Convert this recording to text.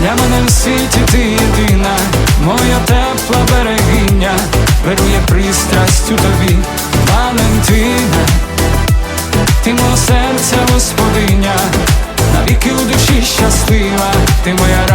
Для мене в світі ти єдина, моя тепла берегиня, Верніє пристрастю тобі, Валентина, ти мого серця господиня, навіки у душі щаслива, ти моя